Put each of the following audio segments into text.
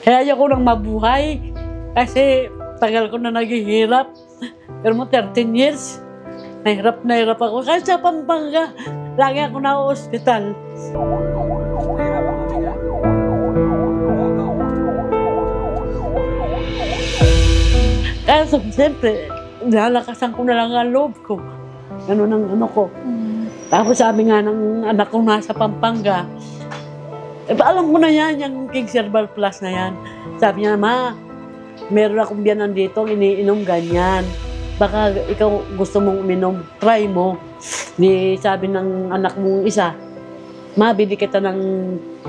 Kaya ayoko nang mabuhay. Kasi tagal ko na naghihirap. Pero mo 13 years, nahirap na hirap ako. Kahit sa Pampanga, lagi ako na ospital. Kaya sa- siyempre, lalakasan ko na lang ang loob ko. Ganun ang ano ko. Tapos sabi nga ng anak kong nasa Pampanga, eh, ba, alam ko na yan, yung King Cerebral Plus na yan. Sabi niya, ma, meron akong biyanan dito, iniinom ganyan. Baka ikaw gusto mong uminom, try mo. Di sabi ng anak mong isa, ma, bili kita ng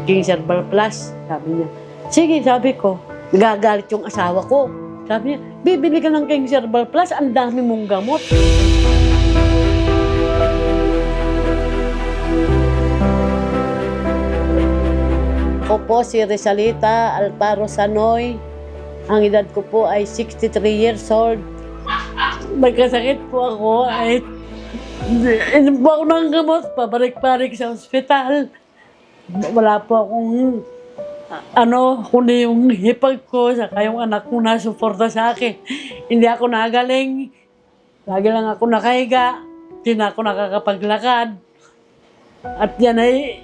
King Cerebral Plus. Sabi niya, sige, sabi ko, nagagalit yung asawa ko. Sabi niya, bibili ka ng King Cerebral Plus, ang dami mong gamot. Ako po si Rizalita Alparo Sanoy. Ang edad ko po ay 63 years old. Nagkasakit po ako ay inom po ako ng gamot, pabalik-balik sa ospital. Wala po akong ano, kundi yung hipag ko, saka yung anak ko na suporta sa akin. Hindi ako nagaling. Lagi lang ako nakahiga. Hindi na ako nakakapaglakad. At yan ay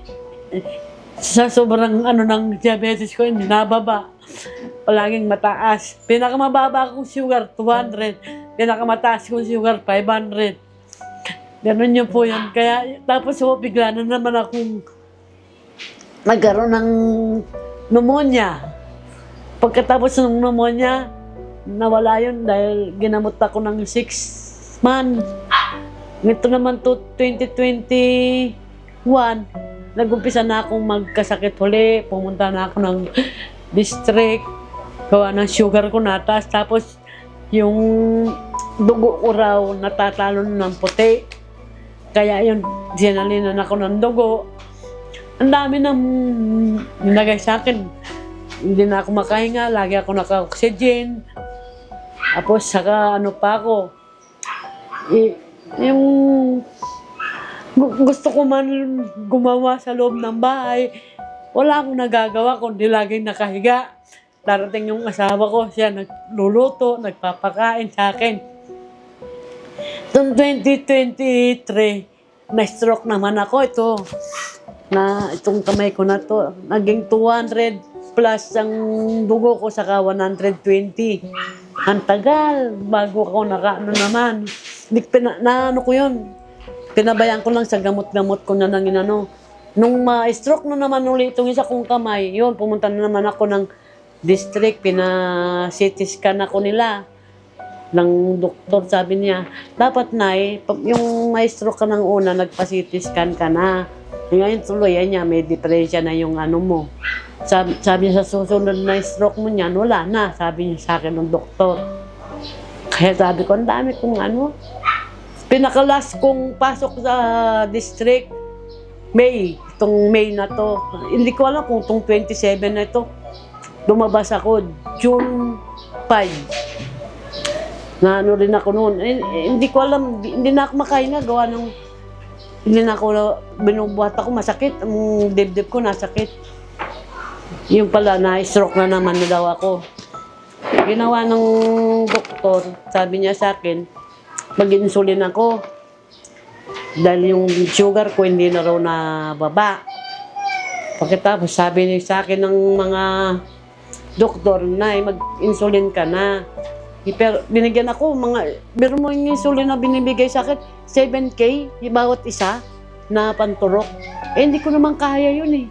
sa sobrang ano ng diabetes ko, hindi nababa. Palaging mataas. Pinakamababa kong sugar, 200. Pinakamataas kong sugar, 500. Ganun yun po yan. Kaya, tapos po, bigla na naman akong nagkaroon ng pneumonia. Pagkatapos ng pneumonia, nawala yun dahil ginamot ako ng 6 months. Ito naman to 2021, nag-umpisa na akong magkasakit huli. Pumunta na ako ng district. Gawa ng sugar ko nataas. Tapos yung dugo ko raw natatalo na ng puti. Kaya yun, sinalinan ako ng dugo. Ang dami nang nilagay sa akin. Hindi na ako makahinga, lagi ako naka-oxygen. Tapos saka ano pa ako, i- yung gu- gusto ko man gumawa sa loob ng bahay, wala akong nagagawa kundi laging nakahiga. Darating yung asawa ko, siya nagluluto, nagpapakain sa akin. Noong 2023, na-stroke naman ako ito. Na itong kamay ko na to, naging 200 plus ang dugo ko saka 120. Ang tagal, bago ako naka, ano naman. Pina, na ano ko yun, pinabayaan ko lang sa gamot-gamot ko na nang inano. Nung ma-stroke na naman ulit itong isa kong kamay, yun, pumunta na naman ako ng district, pina-CT scan ako nila ng doktor, sabi niya, dapat na eh, yung may stroke ka ng una, nagpa-CT scan ka na. Eh, Ngayon tuloy, yan niya, may diferensya na yung ano mo. Sabi, sabi niya sa susunod na stroke mo niyan, wala na, sabi niya sa akin ng doktor. Kaya sabi ko, ang dami kong ano. Pinakalas kong pasok sa district, May, itong May na to. Hindi ko alam kung itong 27 na ito. Lumabas ako, June 5 na ano rin ako noon. Hindi ko alam, di- hindi na ako makahinga gawa ng hindi na ako binubuhat ako masakit. Ang dibdib ko nasakit. Yung pala, na-stroke na naman na daw ako. Ginawa ng doktor, sabi niya sa akin, mag-insulin ako. Dahil yung sugar ko hindi na raw na baba. Pagkatapos sabi niya sa akin ng mga doktor na mag-insulin ka na. Eh, Pero binigyan ako mga, pero mo yung insulin na binibigay sa akin, 7K, yung bawat isa na panturok. Eh, hindi ko naman kaya yun eh.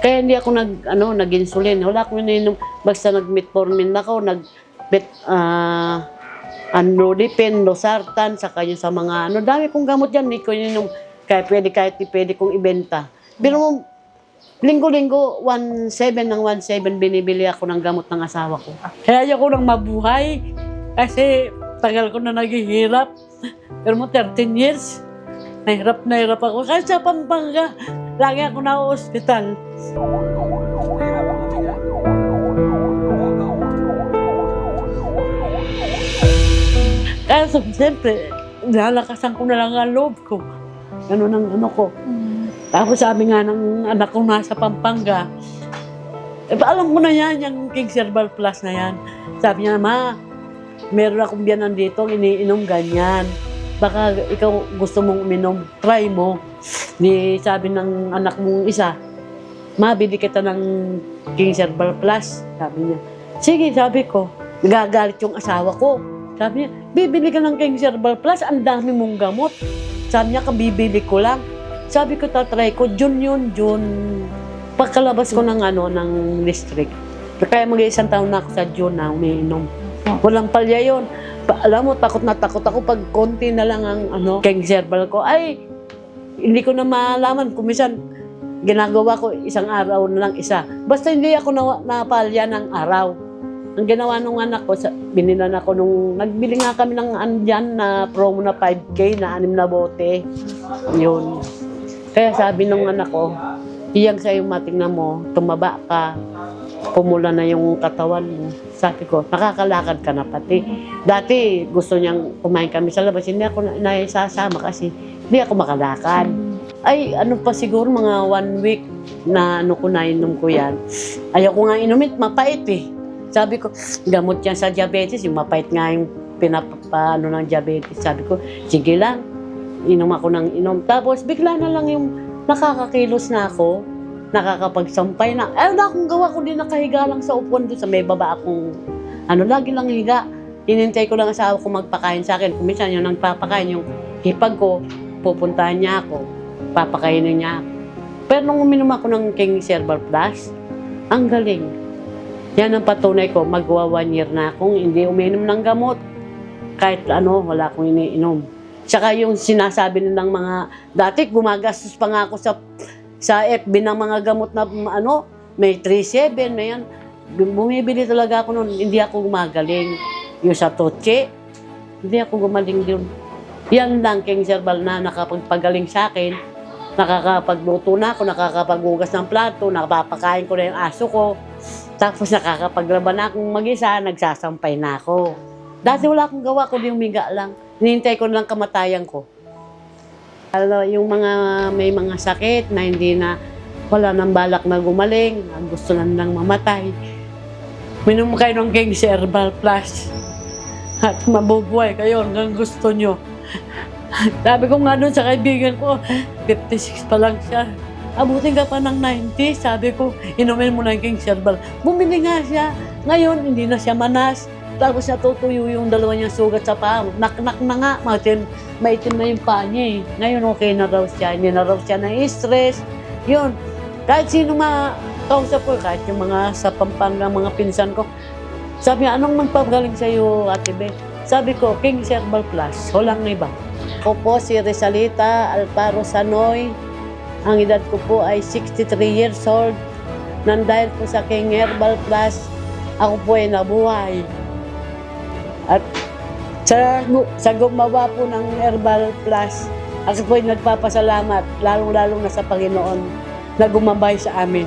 Kaya hindi ako nag, ano, nag-insulin. Wala akong ininom. Basta nag-metformin ako, nag, bet, ah, Anlodipin, Losartan, saka yung sa mga, ano, dami kong gamot yan. Hindi ko ininom. Kaya pwede, kahit pwede kong ibenta. Pero mo, linggo-linggo, 1.7 ng 1.7 binibili ako ng gamot ng asawa ko. Kaya ayoko nang mabuhay. Kasi tagal ko na naghihirap. Pero mo 13 years, nahirap na hirap ako. Kasi sa Pampanga, lagi ako na ospital. Kaya sa, siyempre, lalakasan ko na lang ang loob ko. Ganun ang ano ko. Tapos sabi nga ng anak ko nasa Pampanga, Eh, alam ko na yan, yung King Herbal Plus na yan. Sabi niya, ma, meron akong biyanan dito, iniinom ganyan. Baka ikaw gusto mong uminom, try mo. Di sabi ng anak mong isa, ma, bili kita ng King Herbal Plus. Sabi niya, sige, sabi ko, nagagalit yung asawa ko. Sabi niya, bibili ka ng King Herbal Plus, ang dami mong gamot. Sabi niya, kabibili ko lang. Sabi ko, tatry ko, June yun, June. Pagkalabas ko ng ano, ng district. Kaya mag-iisang taon na ako sa June na umiinom. Walang palya yun. Pa, alam mo, takot na takot ako pag konti na lang ang ano, King Herbal ko. Ay, hindi ko na malaman kung minsan ginagawa ko isang araw na lang isa. Basta hindi ako na, napalya ng araw. Ang ginawa nung anak ko, sa, binilan ako nung, nagbili nga kami ng andyan na promo na 5K na anim na bote. Yun. Kaya sabi nung anak ko, iyang sa'yo matingnan mo, tumaba ka, pumula na yung katawan mo. Sabi ko, nakakalakad ka na pati. Dati gusto niyang kumain kami sa labas, hindi ako na, naisasama kasi hindi ako makalakad. Ay, ano pa siguro, mga one week na ano ko na inom ko yan. Ayaw ko nga inumin, mapait eh. Sabi ko, gamot yan sa diabetes, yung mapait nga yung pinapaano ng diabetes. Sabi ko, sige lang, inom ako ng inom. Tapos bigla na lang yung nakakakilos na ako, nakakapagsampay na. Eh, wala akong gawa, kundi nakahiga lang sa upuan doon sa may baba akong, ano, lagi lang higa. Inintay ko lang asawa ko magpakain sa akin. Kung minsan yung nagpapakain, yung hipag ko, pupuntahan niya ako, papakainin niya. Pero nung uminom ako ng King Herbal Plus, ang galing. Yan ang patunay ko, magwa one year na akong hindi uminom ng gamot. Kahit ano, wala akong iniinom. Tsaka yung sinasabi nilang mga, dati gumagastos pa nga ako sa, sa FB ng mga gamot na ano, may 3-7, may yan. Bumibili talaga ako noon, hindi ako gumagaling. Yung sa Toche, hindi ako gumaling yun. Yan lang, King Herbal na nakapagpagaling sa akin. Nakakapagluto na ako, nakakapaghugas ng plato, nakapapakain ko na yung aso ko. Tapos nakakapaglaban na akong mag-isa, nagsasampay na ako. Dati wala akong gawa, kundi umiga lang. Hinihintay ko na lang kamatayan ko. Alam, yung mga may mga sakit na hindi na wala nang balak na gumaling, gusto lang nang mamatay. Minom kayo ng King Herbal Plus. At mabubuhay kayo hanggang gusto nyo. Sabi ko nga doon sa kaibigan ko, 56 pa lang siya. Abutin ka pa ng 90, sabi ko, inumin mo na yung King Herbal. Bumili nga siya. Ngayon, hindi na siya manas. Tapos natutuyo yung dalawa niyang sugat sa paa. Nak-nak na nga, maitim, maitim na yung paa niya eh. Ngayon, okay na raw siya. Hindi na raw siya na stress. Yun. Kahit sino makausap ko, kahit yung mga sa Pampanga, mga pinsan ko, sabi niya, anong magpagaling sa'yo, Ate Beth? Sabi ko, King Herbal Plus. Walang iba. Ako po si Rizalita Alparo Sanoy. Ang edad ko po ay 63 years old. Nang po sa King Herbal Plus, ako po ay nabuhay. At sa, sa gumawa po ng Herbal Plus, ako po ay nagpapasalamat, lalong-lalong na sa Panginoon na gumabay sa amin.